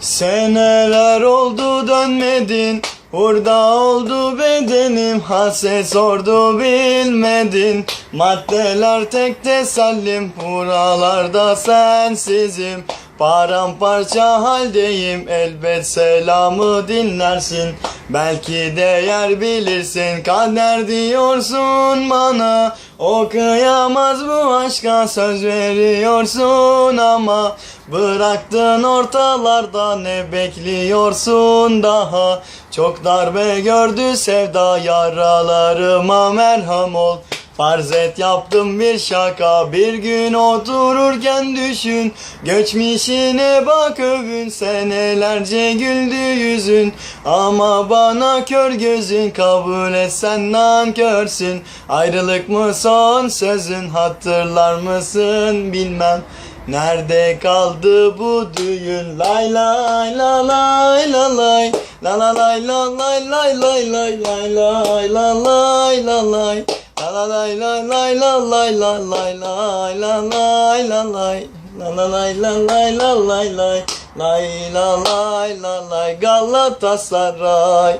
Seneler oldu dönmedin. Hurda oldu bedenim Haset sordu bilmedin. Maddeler tek tesellim Buralarda sensizim. Paramparça haldeyim Elbet selamı dinlersin Belki değer bilirsin Kader diyorsun bana. Okuyamaz bu aşka söz veriyorsun ama Bıraktın ortalarda ne bekliyorsun daha? Çok darbe gördü sevda yaralarıma merham ol Farz et yaptım bir şaka. Bir gün otururken düşün. Göçmişine bak övün. Senelerce güldü yüzün. Ama bana kör gözün. Kabul etsen nankörsün. Ayrılık mı son sözün? Hatırlar mısın? Bilmem. Nerede kaldı bu düğün? Lay lay la lay la lay. La la lay la lay lay lay lay lay lay la lay la lay La la lay lay lay la lay la lay lay la lay la lay La la lay la lay la lay lay Lay la lay la lay Galatasaray